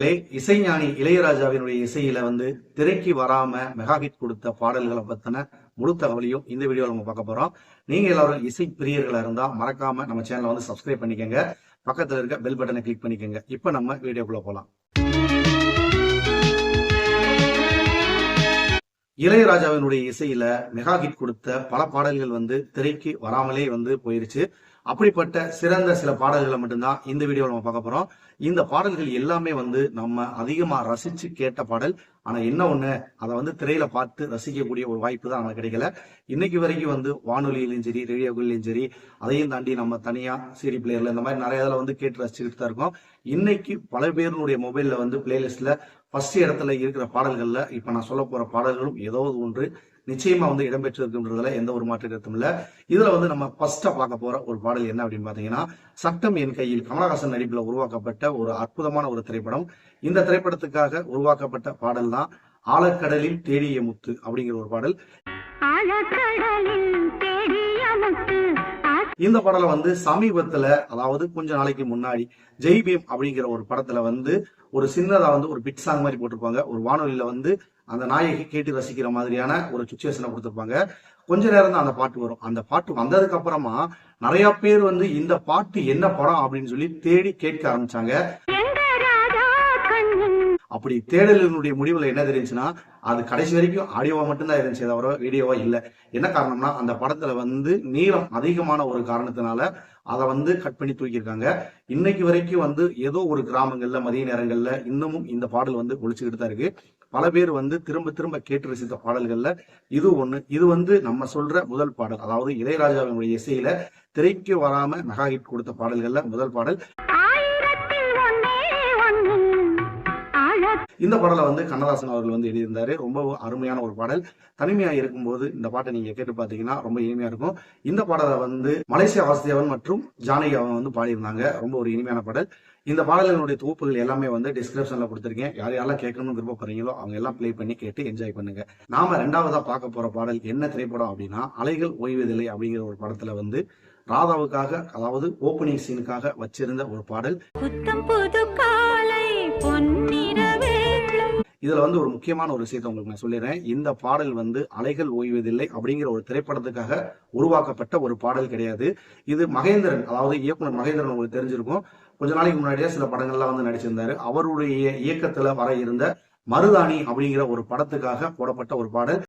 இசைஞானி இளையராஜாவினுடைய இசையில வந்து திரைக்கு வராம மெகா ஹிட் கொடுத்த பாடல்களை பத்தின முழு தகவலையும் இந்த வீடியோல நம்ம பார்க்க போறோம். நீங்க எல்லாரும் இசை பிரியர்களா இருந்தா மறக்காம நம்ம சேனலை வந்து சப்ஸ்கிரைப் பண்ணிக்கங்க. பக்கத்துல இருக்க பெல் பட்டனை கிளிக் பண்ணிக்கங்க. இப்ப நம்ம வீடியோக்குள்ள போலாம். இளையராஜாவினுடைய இசையில மெகா ஹிட் கொடுத்த பல பாடல்கள் வந்து திரைக்கு வராமலே வந்து போயிருச்சு. அப்படிப்பட்ட சிறந்த சில பாடல்களை மட்டும்தான் இந்த வீடியோவில் நம்ம பார்க்க போறோம். இந்த பாடல்கள் எல்லாமே வந்து நம்ம அதிகமாக ரசிச்சு கேட்ட பாடல். ஆனா என்ன ஒண்ணு அதை வந்து திரையில பார்த்து ரசிக்கக்கூடிய ஒரு வாய்ப்பு தான் நமக்கு கிடைக்கல. இன்னைக்கு வரைக்கும் வந்து வானொலியிலும் சரி ரேடியோகளிலும் சரி அதையும் தாண்டி நம்ம தனியா சிடி பிளேயர்ல இந்த மாதிரி நிறைய இதில் வந்து கேட்டு ரசிச்சுட்டு தான் இருக்கோம். இன்னைக்கு பல பேருடைய மொபைல்ல வந்து பிளேலிஸ்ட்ல ஃபர்ஸ்ட் இடத்துல இருக்கிற பாடல்கள்ல இப்ப நான் சொல்ல போற பாடல்களும் ஏதோ ஒன்று நிச்சயமா வந்து இடம்பெற்றிருக்குன்றதுல எந்த ஒரு மாற்று கருத்தும் இல்ல. இதுல வந்து நம்ம ஃபர்ஸ்டா பார்க்க போற ஒரு பாடல் என்ன அப்படின்னு பாத்தீங்கன்னா சட்டம் என் கையில் கமலஹாசன் நடிப்புல உருவாக்கப்பட்ட ஒரு அற்புதமான ஒரு திரைப்படம். இந்த திரைப்படத்துக்காக உருவாக்கப்பட்ட பாடல் தான் ஆழக்கடலில் தேடிய முத்து அப்படிங்கிற ஒரு பாடல். ஆழக்கடலில் தேடிய முத்து. இந்த பாடலை வந்து சமீபத்துல அதாவது கொஞ்ச நாளைக்கு முன்னாடி ஜெய் பீம் அப்படிங்கிற ஒரு படத்துல வந்து ஒரு சின்னதா வந்து ஒரு பிட் சாங் மாதிரி போட்டிருப்பாங்க. ஒரு வானொலியில வந்து அந்த நாயகி கேட்டு ரசிக்கிற மாதிரியான ஒரு சுச்சுவேஷனை கொடுத்துருப்பாங்க. கொஞ்ச நேரம் தான் அந்த பாட்டு வரும். அந்த பாட்டு வந்ததுக்கு அப்புறமா நிறைய பேர் வந்து இந்த பாட்டு என்ன படம் அப்படின்னு சொல்லி தேடி கேட்க ஆரம்பிச்சாங்க. அப்படி தேடலினுடைய முடிவுல என்ன தெரிஞ்சுன்னா அது கடைசி வரைக்கும் ஆடியோவா மட்டும்தான் இருந்துச்சு தவிர வீடியோவா இல்ல. என்ன காரணம்னா அந்த படத்துல வந்து நீளம் அதிகமான ஒரு காரணத்தினால அதை வந்து கட் பண்ணி தூக்கியிருக்காங்க. இன்னைக்கு வரைக்கும் வந்து ஏதோ ஒரு கிராமங்கள்ல மதிய நேரங்கள்ல இன்னமும் இந்த பாடல் வந்து ஒழிச்சுக்கிட்டு தான் இருக்கு. பல பேர் வந்து திரும்ப திரும்ப கேட்டு ரசித்த பாடல்கள்ல இது ஒண்ணு. இது வந்து நம்ம சொல்ற முதல் பாடல். அதாவது இளையராஜாவினுடைய இசையில திரைக்கு வராம மெகா ஹிட் கொடுத்த பாடல்கள்ல முதல் பாடல். இந்த பாடலை வந்து கண்ணதாசன் அவர்கள் வந்து எழுதியிருந்தாரு. ரொம்ப அருமையான ஒரு பாடல். தனிமையா இருக்கும்போது இந்த பாட்டை நீங்க கேட்டு பார்த்தீங்கன்னா ரொம்ப இனிமையா இருக்கும். இந்த பாடலை வந்து மலேசியா வாசுதேவன் மற்றும் ஜானகி அவன் வந்து பாடியிருந்தாங்க. ரொம்ப ஒரு இனிமையான பாடல். இந்த பாடல்களுடைய தொகுப்புகள் எல்லாமே வந்து டிஸ்கிரிப்ஷன்ல கொடுத்துருக்கேன். யார் யாரெல்லாம் கேட்கணும்னு விருப்பப்படுறீங்களோ அவங்க எல்லாம் பிளே பண்ணி கேட்டு என்ஜாய் பண்ணுங்க. நாம ரெண்டாவதா பார்க்க போற பாடல் என்ன திரைப்படம் அப்படின்னா அலைகள் ஓய்வதில்லை அப்படிங்கிற ஒரு படத்துல வந்து ராதாவுக்காக அதாவது ஓப்பனிங் சீனுக்காக வச்சிருந்த ஒரு பாடல். இதுல வந்து ஒரு முக்கியமான ஒரு விஷயத்தை உங்களுக்கு நான் சொல்லிடுறேன். இந்த பாடல் வந்து அலைகள் ஓய்வதில்லை அப்படிங்கிற ஒரு திரைப்படத்துக்காக உருவாக்கப்பட்ட ஒரு பாடல் கிடையாது. இது மகேந்திரன் அதாவது இயக்குனர் மகேந்திரன் உங்களுக்கு தெரிஞ்சிருக்கும். கொஞ்ச நாளைக்கு முன்னாடியே சில படங்கள்லாம் வந்து நடிச்சிருந்தாரு. அவருடைய இயக்கத்துல வர இருந்த மருதாணி அப்படிங்கிற ஒரு படத்துக்காக போடப்பட்ட ஒரு பாடல்.